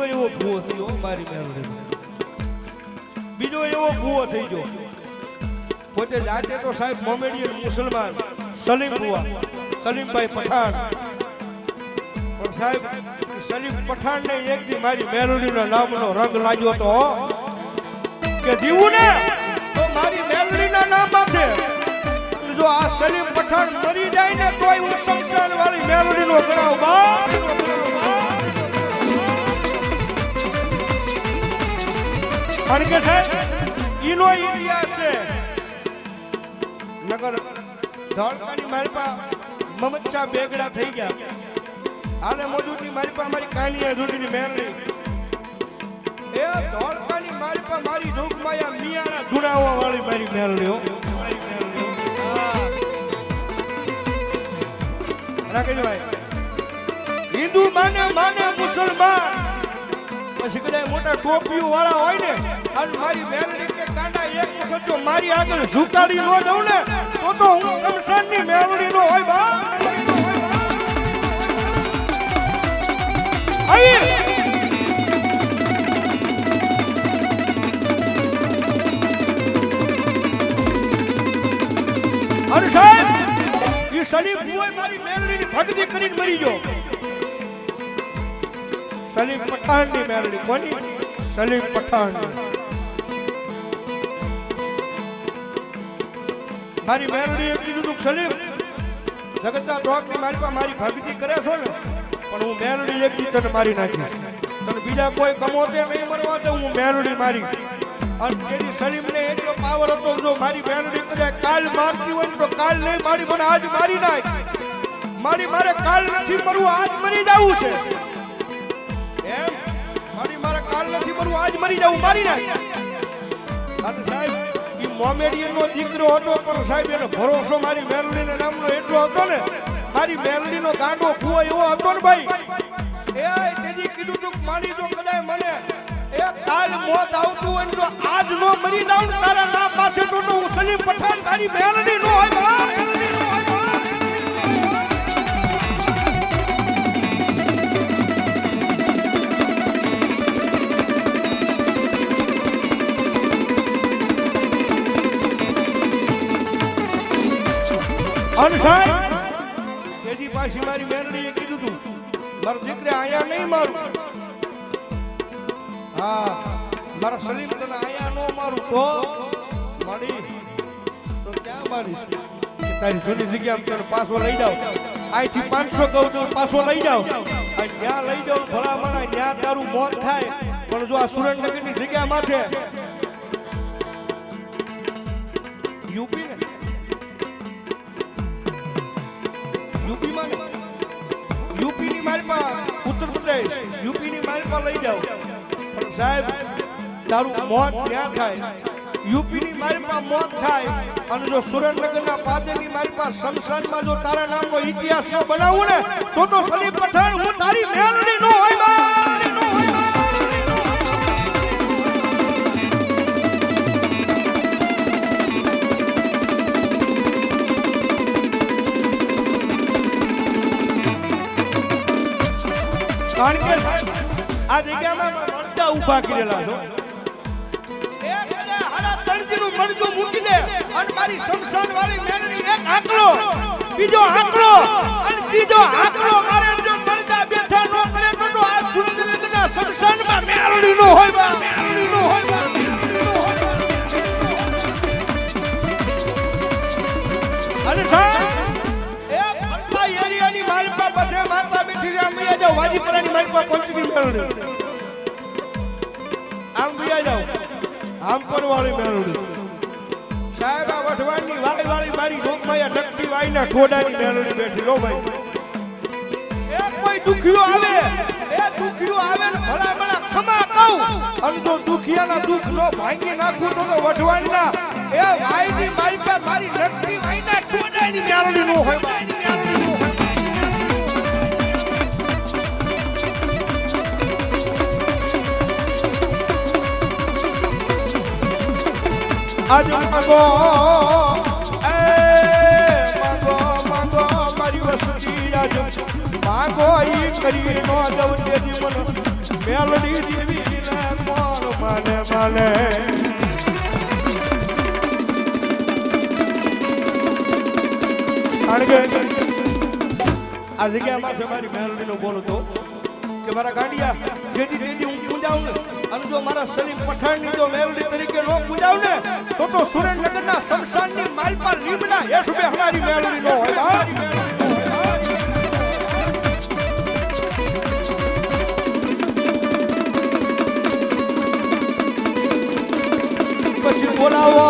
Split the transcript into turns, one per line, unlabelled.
બીજો એવો ભૂવો થયો મારી મેળવડે બીજો એવો ભૂવો થઈ ગયો. પોતે જાતે તો સાહેબ મોમેડિયન મુસલમાન, સલીમ ભૂવા, સલીમભાઈ પઠાણ. પણ સાહેબ, સલીમ પઠાણ ને એક દી મારી નામ નો રંગ લાગ્યો તો, કે જીવું ને તો મારી મેલડીના નામ માથે જો આ સલીમ પઠાણ મરી જાય ને તોય હું સંસાર વાળી મેલડીનો ગણાવ બા કારણ સાહેબ ઈનો ઇતિહાસ છે. નગર ધોળકાની મારી પા મમચ્છા બેગડા થઈ ગયા. હાલે મોજૂદની મારી પા મારી કાની અધૂરીની મેરણી એ ધોળકાની મારી પા મારી જોગમાયા મિયાના ધુણાવા વાળી મારી મેરણી હો. હો. રાકેશભાઈ હિન્દુ માને માને મુસલમાન. પછી કદાચ મોટા ટોપીઓ વાળા હોય ને, અને મારી મેલડી કે કાંડા એક વખત જો મારી આગળ ઝુકાડી ન દઉં ને, તો તો હું શમશાનની મેલડી નો હોય બા. આવી અને સાહેબ એ સલીમ મારી મેલડીની ભક્તિ કરીને મરી ગયો. સલીમ પઠાણની મેળડી કોની? સલીમ પઠાણની. મારી મેળડી એમ કીધું તું સલીમ, જગતના ડોકની મારી પાસે મારી ભક્તિ કરે છો ને, પણ હું મેળડી એક તને મારી નાખી. તને બીજા કોઈ કમોતે નહીં મરવા દે હું મેળડી મારી. અને તેની સલીમને એટલો પાવર હતો જો મારી મેળડી કદાચ કાલ મારતી હોય તો કાલ નહીં મારી મને આજ મારી નાખ. મારી મારે કાલ નથી મરવું આજ મરી જવું છે. મારી નથી મરવું આજ મરી જવું મારી નાખ. સાહેબ એ મોમેડિયન નો દીકરો હતો, પણ સાહેબ, એનો ભરોસો મારી મેલડી નામનો એટલો હતો ને, મારી મેલડી નો ગાંડો કુવો એવો હતો ને ભાઈ. એ તેજી કીધું તું, માની જો કદાય મને એ કાલ મોત આવતું હોય તો આજ નો મરી જાઉં તારા નામ માથે તો હું સલીમ પઠાણ તારી મેલડી અન સાહેબ! તેજી પાછી મારી મેરણીએ કીધું તું, મારો દીકરે આયા નહીં મારું. હા, મારા સલીમ તને આયા નો મારું તો મારી, તો ક્યાં મારીશ તારી જૂની જગ્યામાં તને પાછો લઈ જાવ અહીંથી પાંચસો કહું તો પાછો લઈ જાવ ત્યાં લઈ જાવ ભલા મને ત્યાં તારું મોત થાય, પણ જો આ સુરેન્દ્રનગરની જગ્યા માથે યુપી ને? પા લઈ જાઓ પણ સાહેબ, તારું મોત ક્યાં થાય યુપી ની મારી પા મોત થાય અને જો સુરેન્દ્રનગર ના પાદે ની મારી પા શમશાનમાં જો તારા નામ નો ઇતિહાસ ન બનાવું ને, તો તો સલીમ પઠાણ, હું તારી મેલડી નો હોય. કારણ કે આ જગ્યામાં મરચા ઊભા કરેલા છો. તણજીનું મરચું મૂકી દે મારી શમશાન વાળી મેળવી એક આંકડો, બીજો આંકડો અને ત્રીજો આંકડો મારે જો મરચા બેઠા નો કરે તો આ સુરેન્દ્રનગરના શમશાનમાં મેળવી નો હોય બા. જાઓ વાજીપરાની મારી પા પંચમી મેળવી આમ બીજા જાઓ. આમ પરવાળી મેળવી સાહેબ, આ વઢવાણની વાળી વાળી મારી લોકમાયા નકટી વાઈના ઠોડાની મેળવી બેઠી. લો ભાઈ. એ કોઈ દુખિયો આવે એ દુખિયો આવે ને ભલા ભલા ખમા કહું. અને જો દુખિયાના દુખ નો ભાંગી નાખું તો વઢવાણના એ વાઈની મારી પાસે મારી નકટી વાઈના આજ મગો એ મગો મગો મારી વસતી આજ માગો ઈ કરી નો દવ તે જીવન મેલડી દેવી ને કોણ માને માને આ જગ્યામાં છે મારી મેલડીનો બોલતો કે મારા ગાંડિયા જેથી તેથી હું જાઉં ને અને જો મારા સલીમ પઠાણની જો મેરડી તરીકે નો પૂજાવું ને તો તો સુરેન્દ્રનગરના શમશાનની માલપા લીમડા હેઠ બે અમારી મેરડી નો હોય બા. પછી બોલાવો